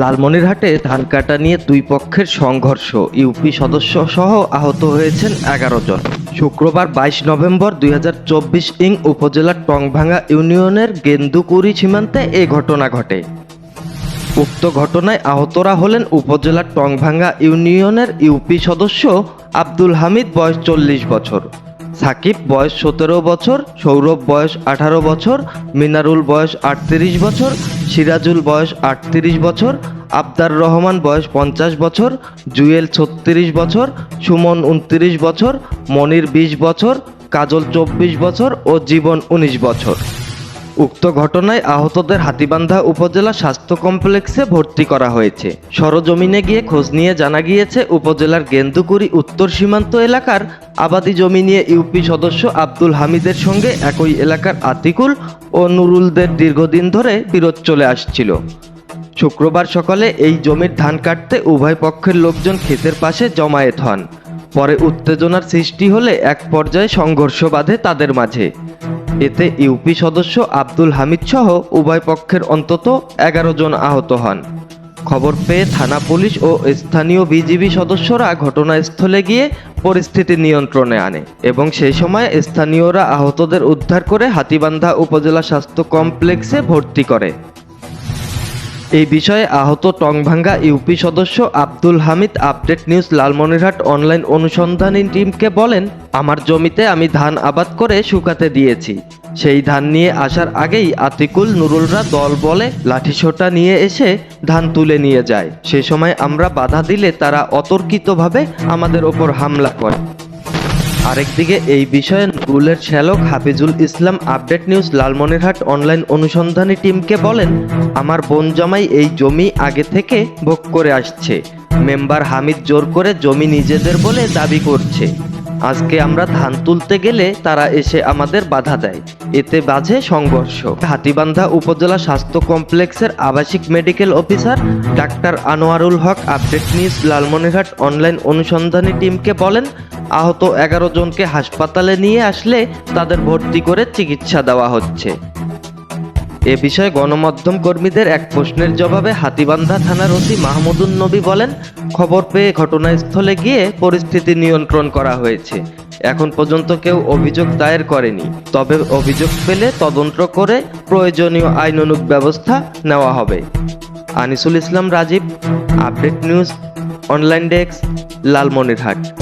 লালমনিরহাটে ধান কাটা নিয়ে দুই পক্ষের সংঘর্ষ। ইউপি সদস্য সহ আহত হয়েছেন এগারো জন। শুক্রবার বাইশ নভেম্বর দুই হাজার চব্বিশ ইং উপজেলার টংভাঙ্গা ইউনিয়নের গেন্দুকুড়ি সীমান্তে এ ঘটনা ঘটে। উক্ত ঘটনায় আহতরা হলেন উপজেলার টংভাঙ্গা ইউনিয়নের ইউপি সদস্য আব্দুল হামিদ, বয়স চল্লিশ বছর। সাকিব বয়স সতেরো বছর, সৌরভ বয়স আঠারো বছর, মিনারুল বয়স আটত্রিশ বছর, সিরাজুল বয়স আটত্রিশ বছর, আবদার রহমান বয়স পঞ্চাশ বছর, জুয়েল ছত্রিশ বছর, সুমন উনত্রিশ বছর, মনির বিশ বছর, কাজল চব্বিশ বছর ও জীবন উনিশ বছর। উক্ত ঘটনায় আহতদের হাতিবান্ধা উপজেলা স্বাস্থ্য কমপ্লেক্সে ভর্তি করা হয়েছে। সরজমিনে গিয়ে খোঁজ নিয়ে জানা গিয়েছে, উপজেলার গেন্দুকুড়ি উত্তর সীমান্ত এলাকার আবাদি জমি নিয়ে ইউপি সদস্য আব্দুল হামিদের সঙ্গে একই এলাকার আতিকুল ও নুরুলদের দীর্ঘদিন ধরে বিরোধ চলে আসছিল। শুক্রবার সকালে এই জমির ধান কাটতে উভয় পক্ষের লোকজন ক্ষেতের পাশে জমায়েত হন। পরে উত্তেজনার সৃষ্টি হলে এক পর্যায়ে সংঘর্ষ বাধে তাদের মাঝে। এতে ইউপি সদস্য আব্দুল হামিদ সহ উভয় পক্ষের অন্তত এগারো জন আহত হন। খবর পেয়ে থানা পুলিশ ও স্থানীয় বিজিবি সদস্যরা ঘটনাস্থলে গিয়ে পরিস্থিতি নিয়ন্ত্রণে আনে এবং সেই সময় স্থানীয়রা আহতদের উদ্ধার করে হাতিবান্ধা উপজেলা স্বাস্থ্য কমপ্লেক্সে ভর্তি করে। এই বিষয়ে আহত টংভাঙ্গা ইউপি সদস্য Abdul Hamid update news Lalmonirhat online অনুসন্ধানী টিমকে বলেন, আমার জমিতে আমি ধান আবাদ করে শুকাতে দিয়েছি। সেই ধান নিয়ে আসার আগেই আতিকুল নুরুলরা দল বলে লাঠিসোটা নিয়ে এসে ধান তুলে নিয়ে যায়। সে সময় আমরা বাধা দিলে তারা অতর্কিতভাবে আমাদের ওপর হামলা করে। আরেকদিকে এই বিষয়ে নুরুলের শ্যালক Hafizul Islam update news Lalmonirhat online অনুসন্ধানী টিমকে বলেন, আমার বোন জামাই এই জমি আগে থেকে ভোগ করে আসছে। মেম্বার হামিদ জোর করে জমি নিজেদের বলে দাবি করছে। আজকে আমরা ধান তুলতে গেলে তারা এসে আমাদের বাধা দেয়। এতে বাজে সংঘর্ষ। হাতিবান্ধা উপজেলা স্বাস্থ্য কমপ্লেক্সের আবাসিক medical officer doctor Anwarul Haque update news Lalmonirhat online অনুসন্ধানী টিমকে বলেন আহত এগারো জনকে হাসপাতালে নিয়ে আসলে তাদের ভর্তি করে চিকিৎসা দেওয়া হচ্ছে। এ বিষয়ে গণমাধ্যম কর্মীদের এক প্রশ্নের জবাবে হাতিবান্ধা থানার ওসি মাহমুদুন নবী বলেন, খবর পেয়ে ঘটনাস্থলে গিয়ে পরিস্থিতি নিয়ন্ত্রণ করা হয়েছে। এখন পর্যন্ত কেউ অভিযোগ দায়ের করেনি। তবে অভিযোগ পেলে তদন্ত করে প্রয়োজনীয় আইনানুগ ব্যবস্থা নেওয়া হবে। Anisul Islam Rajib, update news, online desk, Lalmonirhat.